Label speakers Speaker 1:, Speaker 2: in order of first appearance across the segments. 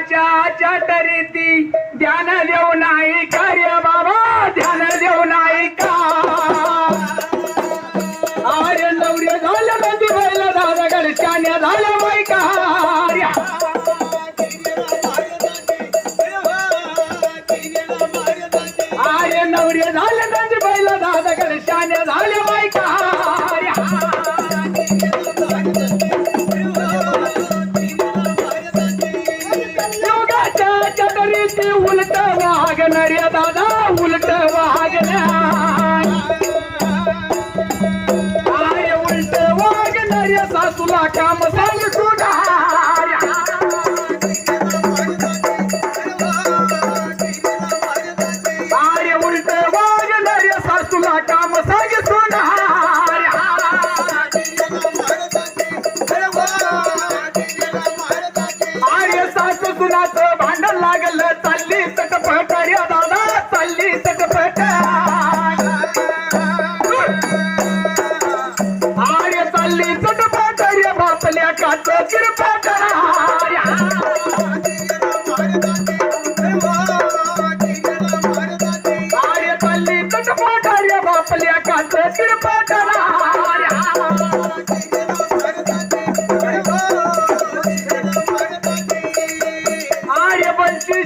Speaker 1: देवाच्या चाटरीती ध्यान देऊ नाही कार्य बाबा? ध्यान देऊ नाही का? अरे नवरे झालं नदी बैल दादा गडशाने झालं बायका अरे नवरे झाले नदी बैल दादा गडशाने झाले बायका चाटरीती उलट वागणार दादा उलट वागण्या अरे उलट वागणाऱ्या सासूला काम सांग तुझा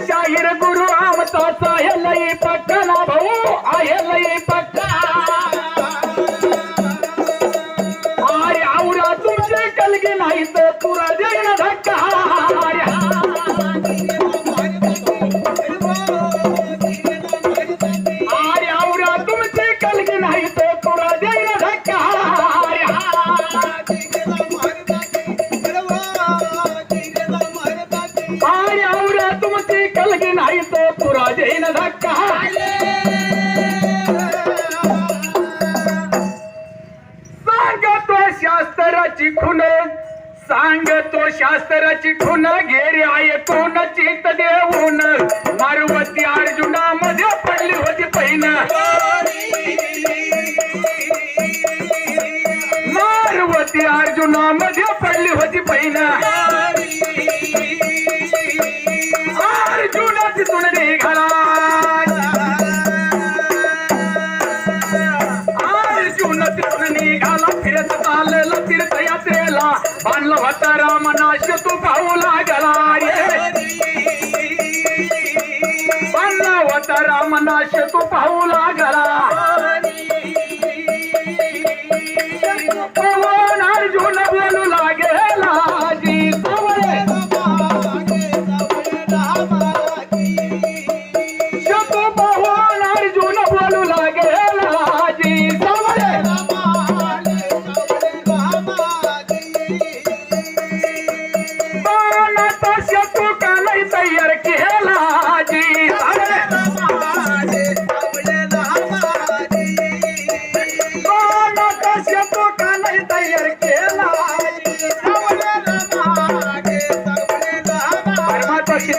Speaker 1: शाहीर गुरु आमचा लई पक्का भाऊ आहे लई पक्का आर्य आवरा तुमचे कलगी नाही तर तुला देईन धक्का शास्त्राची खुन सांगतो शास्त्राची खुन घेरी ऐकून चित देऊन. मारुवती अर्जुनामध्ये पडली होती पैन बांधला होता रामनाश तू पाहू लागला रे. बांधला होता रामनाश तू पाहू लागला.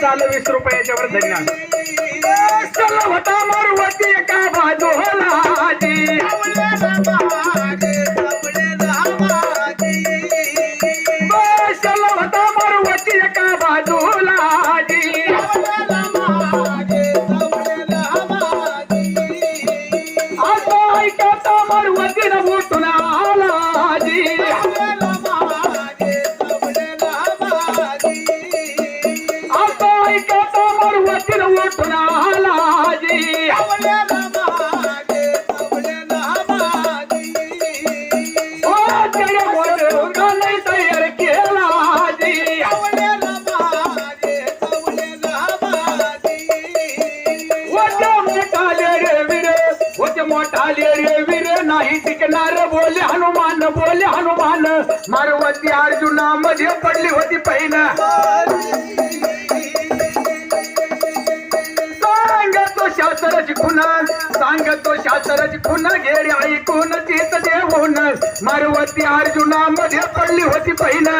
Speaker 1: झालं वीस रुपयाच्या वर धन्यवाद होता मारुवती एका बाजूला मोठाले रे वीर नाही टिकणार. बोले हनुमान बोले हनुमान. मारवती अर्जुना मध्ये पडली होती पैन सांगतो शास्त्राची खुना सांगतो शास्त्राची खुना घेरी ऐकून चित देऊन मारवती अर्जुना मध्ये पडली होती पहिला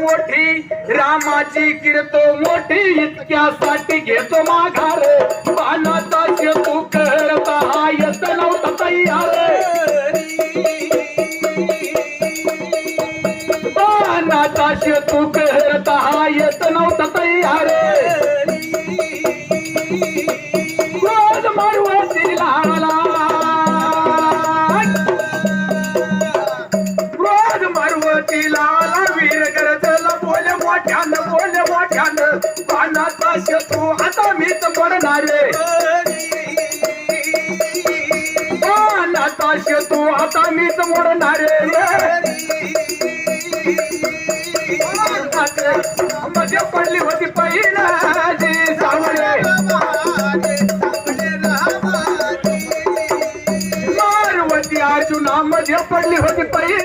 Speaker 1: मोठी. रामाची कीर्तो मोठी इतक्यासाठी घेतो माघार. बाणाचा तू करता हा येत नव्हता तयार. बाणाचा तू करता हा येत नव्हता बाणाचा शेतू आता मीच पडणार. रे बाणाचा आता मीच मोडणार मध्ये पडली होती